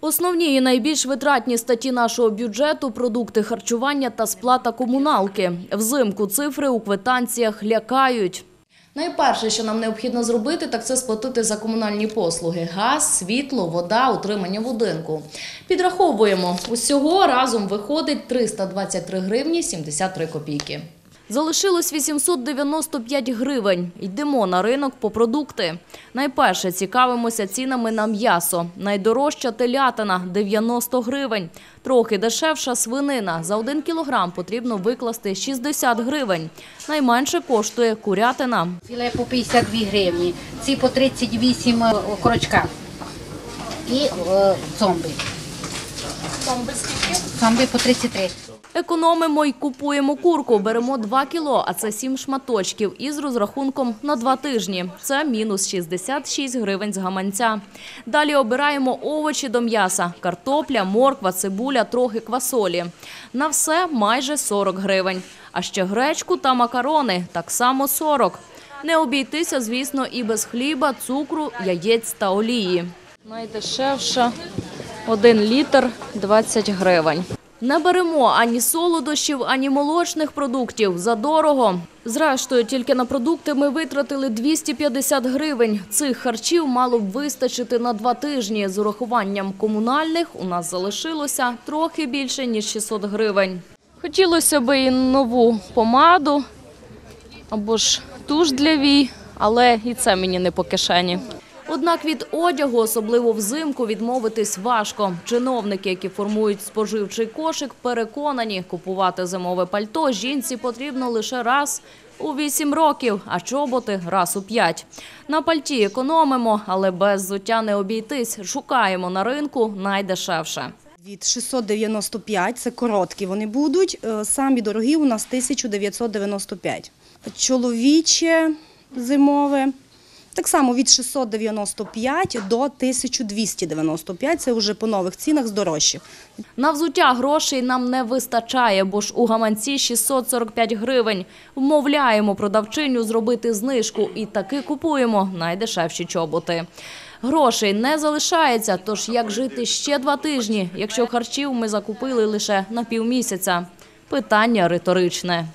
Основні і найбільш витратні статті нашого бюджету – продукти харчування та сплата комуналки. Взимку цифри у квитанціях лякають. Найперше, що нам необхідно зробити, так це сплатити за комунальні послуги – газ, світло, вода, утримання будинку. Підраховуємо. Усього разом виходить 323 гривні 73 копійки. Залишилось 895 гривень. Йдемо на ринок по продукти. Найперше цікавимося цінами на м'ясо. Найдорожча телятина – 90 гривень. Трохи дешевша свинина. За 1 кілограм потрібно викласти 60 гривень. Найменше коштує курятина. Філе по 52 гривні, ці по 38 окорочка і е, зомби. Зомби по 33. Економимо й купуємо курку. Беремо 2 кіло, а це 7 шматочків із розрахунком на 2 тижні. Це мінус 66 гривень з гаманця. Далі обираємо овочі до м'яса. Картопля, морква, цибуля, трохи квасолі. На все майже 40 гривень. А ще гречку та макарони – так само 40. Не обійтися, звісно, і без хліба, цукру, яєць та олії. Найдешевша – 1 літр – 20 гривень. Не беремо ані солодощів, ані молочних продуктів. Задорого. Зрештою, тільки на продукти ми витратили 250 гривень. Цих харчів мало б вистачити на два тижні. З урахуванням комунальних у нас залишилося трохи більше, ніж 600 гривень. Хотілося б і нову помаду або ж туш для вій, але і це мені не по кишені. Однак від одягу, особливо взимку, відмовитись важко. Чиновники, які формують споживчий кошик, переконані, купувати зимове пальто жінці потрібно лише раз у 8 років, а чоботи раз у 5. На пальті економимо, але без взуття не обійтись. Шукаємо на ринку найдешевше. Від 695, це короткі вони будуть. Е, Самі дорогі у нас 1995. Чоловіче зимове. Так само від 695 до 1295, це вже по нових цінах з дорожчих. На взуття грошей нам не вистачає, бо ж у гаманці 645 гривень. Вмовляємо продавчиню зробити знижку і таки купуємо найдешевші чоботи. Грошей не залишається, тож як жити ще два тижні, якщо харчів ми закупили лише на півмісяця? Питання риторичне.